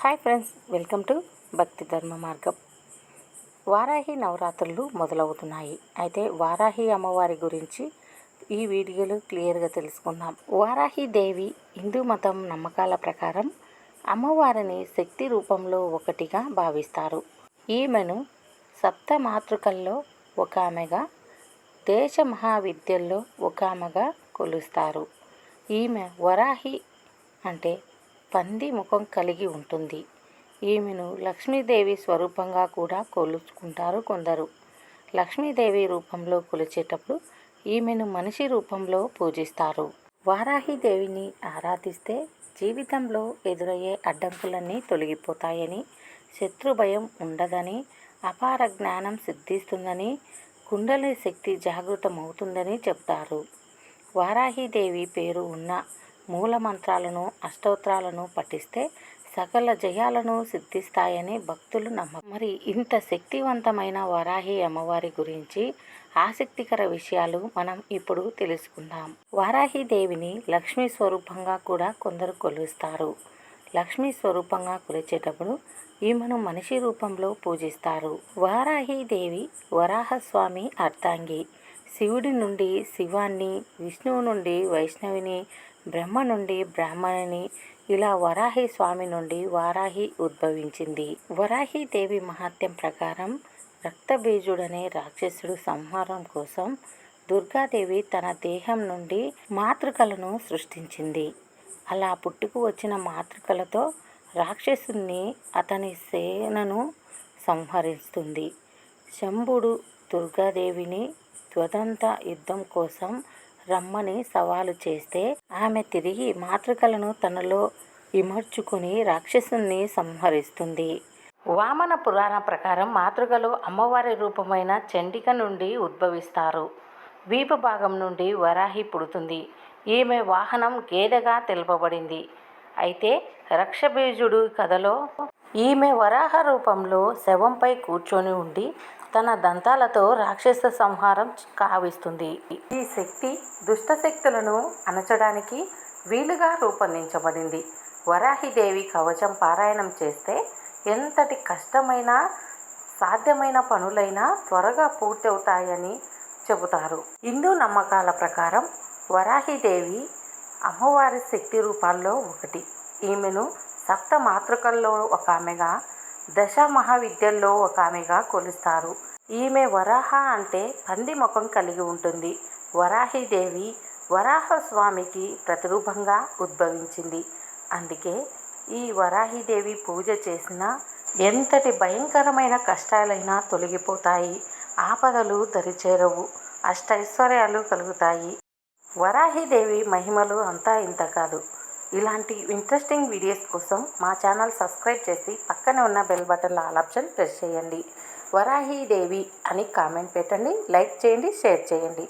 Hi friends welcome to భక్తి ధర్మ మార్గం. వారాహి నవరాత్రులు మొదలవుతున్నాయి. అయితే వారాహి అమ్మవారి గురించి ఈ వీడియోలో క్లియర్గా తెలుసుకుందాం. వారాహి దేవి హిందూ మతం నమ్మకాల ప్రకారం అమ్మవారిని శక్తి రూపంలో ఒకటిగా భావిస్తారు. ఈమెను సప్త మాతృకల్లో ఒక ఆమెగా దేశ మహావిద్యల్లో ఒక ఆమెగా కొలుస్తారు. ఈమె వరాహి అంటే పంది ముఖం కలిగి ఉంటుంది. ఈమెను లక్ష్మీదేవి స్వరూపంగా కూడా కొలుచుకుంటారు కొందరు. లక్ష్మీదేవి రూపంలో కొలిచేటప్పుడు ఈమెను మనిషి రూపంలో పూజిస్తారు. వారాహిదేవిని ఆరాధిస్తే జీవితంలో ఎదురయ్యే అడ్డంకులన్నీ తొలగిపోతాయని శత్రు భయం ఉండదని అపార జ్ఞానం సిద్ధిస్తుందని కుండలి శక్తి జాగృతమవుతుందని చెప్తారు. వారాహిదేవి పేరు ఉన్న మూల మంత్రాలను అష్టోత్రాలను పఠిస్తే సకల జయాలను సిద్ధిస్తాయని భక్తులు నమ్మ మరి ఇంత శక్తివంతమైన వరాహి అమ్మవారి గురించి ఆసక్తికర విషయాలు మనం ఇప్పుడు తెలుసుకుందాం. వారాహి దేవిని లక్ష్మీ స్వరూపంగా కూడా కొందరు కొలుస్తారు. లక్ష్మీ స్వరూపంగా కొలిచేటప్పుడు ఈమెను మనిషి రూపంలో పూజిస్తారు. వారాహి దేవి వరాహస్వామి అర్థాంగి శివుడి నుండి శివాన్ని విష్ణువు నుండి వైష్ణవిని బ్రహ్మ నుండి బ్రాహ్మణిని ఇలా వరాహి స్వామి నుండి వారాహి ఉద్భవించింది. వరాహి దేవి మహాత్యం ప్రకారం రక్తబీజుడనే రాక్షసుడు సంహారం కోసం దుర్గాదేవి తన దేహం నుండి మాతృకలను సృష్టించింది. అలా పుట్టుకు వచ్చిన మాతృకలతో రాక్షసుని అతని సేనను సంహరిస్తుంది. శంభుడు దుర్గాదేవిని త్వదంత యుద్ధం కోసం రమ్మని సవాలు చేస్తే ఆమె తిరిగి మాతృకలను తనలో ఇమర్చుకుని రాక్షసుని సంహరిస్తుంది. వామన పురాణ ప్రకారం మాతృకలు అమ్మవారి రూపమైన చండిక నుండి ఉద్భవిస్తారు. వీపు భాగం నుండి వరాహి పుడుతుంది. ఈమె వాహనం గేదెగా తెలుపబడింది. అయితే రక్షబీజుడు కథలో ఈమె వరాహ రూపంలో శవంపై కూర్చొని ఉండి తన దంతాలతో రాక్షస సంహారం కావిస్తుంది. ఈ శక్తి దుష్ట శక్తులను అణచడానికి వీలుగా రూపొందించబడింది. వరాహిదేవి కవచం పారాయణం చేస్తే ఎంతటి కష్టమైన సాధ్యమైన పనులైనా త్వరగా పూర్తవుతాయని చెబుతారు. హిందూ నమ్మకాల ప్రకారం వరాహిదేవి అమ్మవారి శక్తి రూపాల్లో ఒకటి. ఈమెను సప్త మాతృకల్లో ఒక ఆమెగా దశ మహావిద్యల్లో ఒక ఆమెగా కొలుస్తారు. ఈమె వరాహ అంటే పంది ముఖం కలిగి ఉంటుంది. వరాహిదేవి వరాహ స్వామికి ప్రతిరూపంగా ఉద్భవించింది. అందుకే ఈ వరాహిదేవి పూజ చేసిన ఎంతటి భయంకరమైన కష్టాలైనా తొలగిపోతాయి. ఆపదలు దరిచేరవు. అష్టైశ్వర్యాలు కలుగుతాయి. వరాహిదేవి మహిమలు అంతా ఇంత కాదు. ఇలాంటి ఇంట్రెస్టింగ్ వీడియోస్ కోసం మా ఛానల్ సబ్స్క్రైబ్ చేసి పక్కనే ఉన్న bell button all option press చేయండి. వరాహి దేవి అని కామెంట్ పెట్టండి లైక్ చేయండి షేర్ చేయండి.